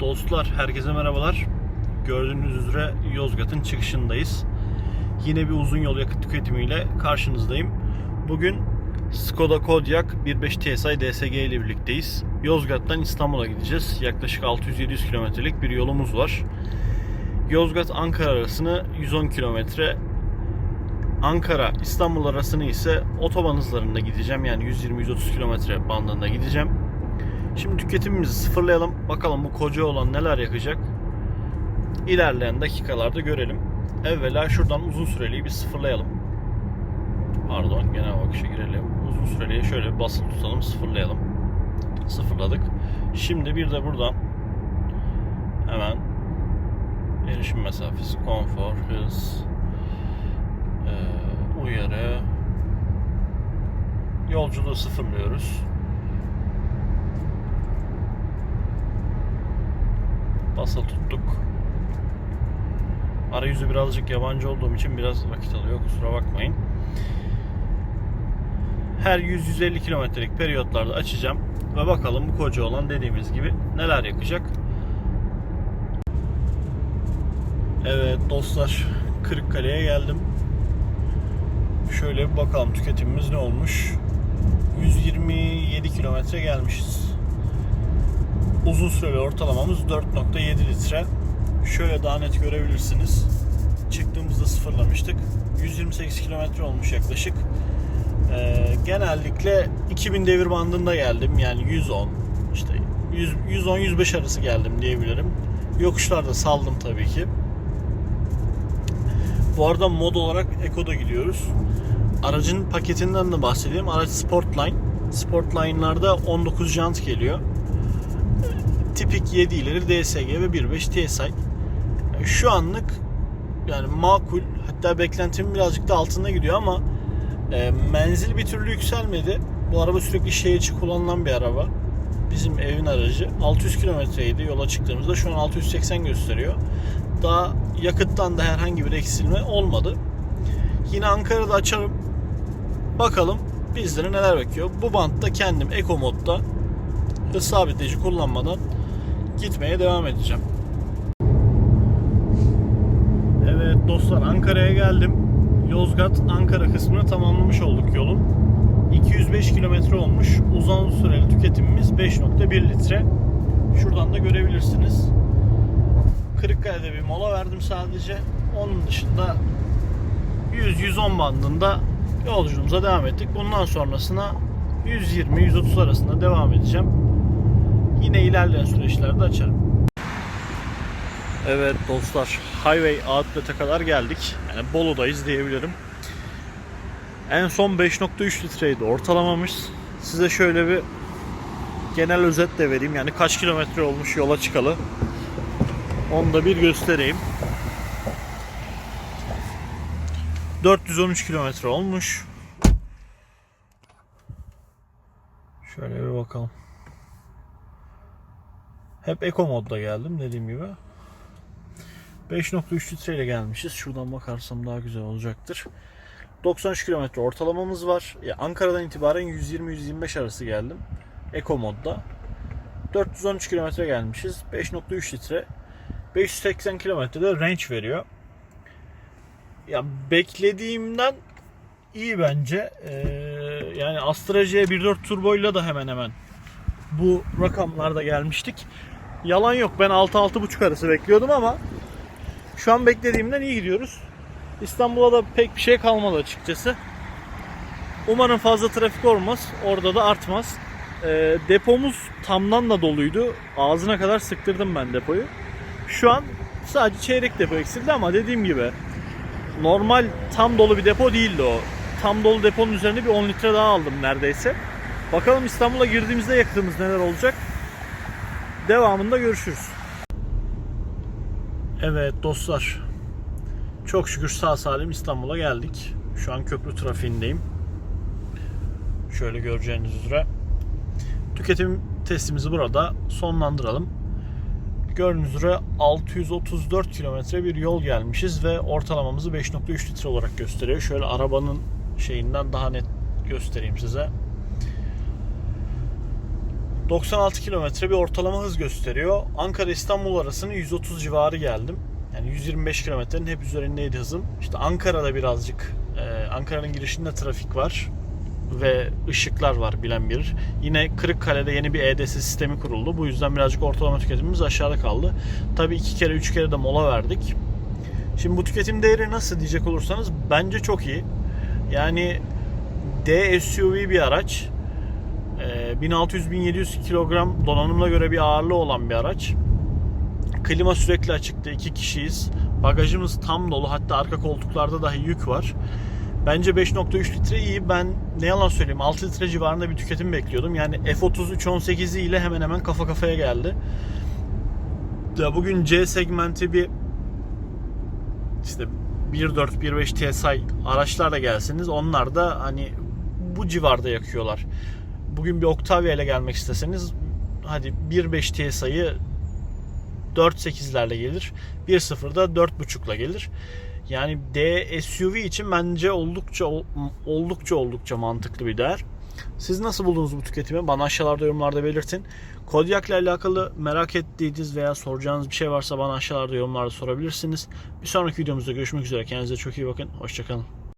Dostlar herkese merhabalar. Gördüğünüz üzere Yozgat'ın çıkışındayız. Yine bir uzun yol yakıt tüketimiyle karşınızdayım. Bugün Skoda Kodiaq 1.5 TSI DSG ile birlikteyiz. Yozgat'tan İstanbul'a gideceğiz. Yaklaşık 600-700 kilometrelik bir yolumuz var. Yozgat Ankara arasını 110 kilometre, Ankara İstanbul arasını ise otoban hızlarında gideceğim. Yani 120-130 kilometre bandında gideceğim. Şimdi tüketimimizi sıfırlayalım. Bakalım bu koca olan neler yakacak. İlerleyen dakikalarda görelim. Evvela şuradan uzun süreliği bir sıfırlayalım. Pardon genel bakışa girelim. Uzun süreliği şöyle basılı tutalım sıfırlayalım. Sıfırladık. Şimdi bir de buradan hemen erişim mesafesi, konfor, hız, eee, uyarı, yolculuğu sıfırlıyoruz. Basılı tuttuk. Arayüzü birazcık yabancı olduğum için biraz vakit alıyor. Kusura bakmayın. Her 100-150 kilometrelik periyotlarda açacağım. Ve bakalım bu koca olan dediğimiz gibi neler yakacak. Evet dostlar Kırıkkale'ye geldim. Şöyle bir bakalım tüketimimiz ne olmuş. 127 kilometre gelmişiz. Uzun süreli ortalamamız 4.7 litre. Şöyle daha net görebilirsiniz. Çıktığımızda sıfırlamıştık. 128 kilometre olmuş yaklaşık. Ee, genellikle 2000 devir bandında geldim. Yani 110 işte 110-105 arası geldim diyebilirim. Yokuşlarda saldım tabii ki. Bu arada mod olarak Eco'da gidiyoruz. Aracın paketinden de bahsedeyim. Araç Sportline. Sportline'larda 19 jant geliyor tipik 7 ileri DSG ve 1.5 TSI. Şu anlık yani makul hatta beklentimin birazcık da altında gidiyor ama e, menzil bir türlü yükselmedi. Bu araba sürekli şehir içi kullanılan bir araba. Bizim evin aracı. 600 kilometreydi yola çıktığımızda. Şu an 680 gösteriyor. Daha yakıttan da herhangi bir eksilme olmadı. Yine Ankara'da açarım. Bakalım bizleri neler bekliyor. Bu bantta kendim Eco modda hız sabitleyici kullanmadan gitmeye devam edeceğim. Evet dostlar Ankara'ya geldim. Yozgat Ankara kısmını tamamlamış olduk yolun. 205 kilometre olmuş. Uzun süreli tüketimimiz 5.1 litre. Şuradan da görebilirsiniz. Kırıkkale'de bir mola verdim sadece. Onun dışında 100-110 bandında yolculuğumuza devam ettik. Bundan sonrasına 120-130 arasında devam edeceğim. Yine ilerleyen süreçlerde açarım. Evet dostlar, Highway Outlet'e kadar geldik. Yani Bolu'dayız diyebilirim. En son 5.3 litreydi ortalamamız. Size şöyle bir genel özet de vereyim. Yani kaç kilometre olmuş yola çıkalı. Onu da bir göstereyim. 413 kilometre olmuş. Şöyle bir bakalım. Hep Eco modda geldim dediğim gibi. 5.3 litreyle gelmişiz. Şuradan bakarsam daha güzel olacaktır. 93 kilometre ortalamamız var. Ankara'dan itibaren 120-125 arası geldim. Eco modda. 413 kilometre gelmişiz. 5.3 litre. 580 kilometrede range veriyor. Ya beklediğimden iyi bence. Ee, yani Astra J 1.4 turboyla da hemen hemen bu rakamlarda gelmiştik. Yalan yok ben 6-6.5 arası bekliyordum ama şu an beklediğimden iyi gidiyoruz. İstanbul'a da pek bir şey kalmadı açıkçası. Umarım fazla trafik olmaz. Orada da artmaz. Ee, depomuz tamdan da doluydu. Ağzına kadar sıktırdım ben depoyu. Şu an sadece çeyrek depo eksildi ama dediğim gibi normal tam dolu bir depo değildi o. Tam dolu deponun üzerine bir 10 litre daha aldım neredeyse. Bakalım İstanbul'a girdiğimizde yakıtımız neler olacak. Devamında görüşürüz. Evet dostlar. Çok şükür sağ salim İstanbul'a geldik. Şu an köprü trafiğindeyim. Şöyle göreceğiniz üzere. Tüketim testimizi burada sonlandıralım. Gördüğünüz üzere 634 kilometre bir yol gelmişiz ve ortalamamızı 5.3 litre olarak gösteriyor. Şöyle arabanın şeyinden daha net göstereyim size. 96 kilometre bir ortalama hız gösteriyor. Ankara İstanbul arasını 130 civarı geldim. Yani 125 kilometrenin hep üzerindeydi hızım. İşte Ankara'da birazcık e, Ankara'nın girişinde trafik var ve ışıklar var bilen bilir. Yine Kırıkkale'de yeni bir EDS sistemi kuruldu. Bu yüzden birazcık ortalama tüketimimiz aşağıda kaldı. Tabii iki kere üç kere de mola verdik. Şimdi bu tüketim değeri nasıl diyecek olursanız bence çok iyi. Yani D SUV bir araç. Ee, 1600-1700 kilogram donanımına göre bir ağırlığı olan bir araç. Klima sürekli açıkta. iki kişiyiz. Bagajımız tam dolu. Hatta arka koltuklarda dahi yük var. Bence 5.3 litre iyi. Ben ne yalan söyleyeyim 6 litre civarında bir tüketim bekliyordum. Yani F33 18'i ile hemen hemen kafa kafaya geldi. Ya bugün C segmenti bir işte 1.4 1.5 TSI araçlarla gelseniz onlar da hani bu civarda yakıyorlar. Bugün bir Octavia ile gelmek isteseniz hadi 1.5 TSI'yi 4.8'lerle gelir. 1.0'da 4.5'la gelir. Yani D SUV için bence oldukça oldukça oldukça mantıklı bir değer. Siz nasıl buldunuz bu tüketimi? Bana aşağılarda yorumlarda belirtin. Kodiak ile alakalı merak ettiğiniz veya soracağınız bir şey varsa bana aşağılarda yorumlarda sorabilirsiniz. Bir sonraki videomuzda görüşmek üzere. Kendinize çok iyi bakın. Hoşçakalın.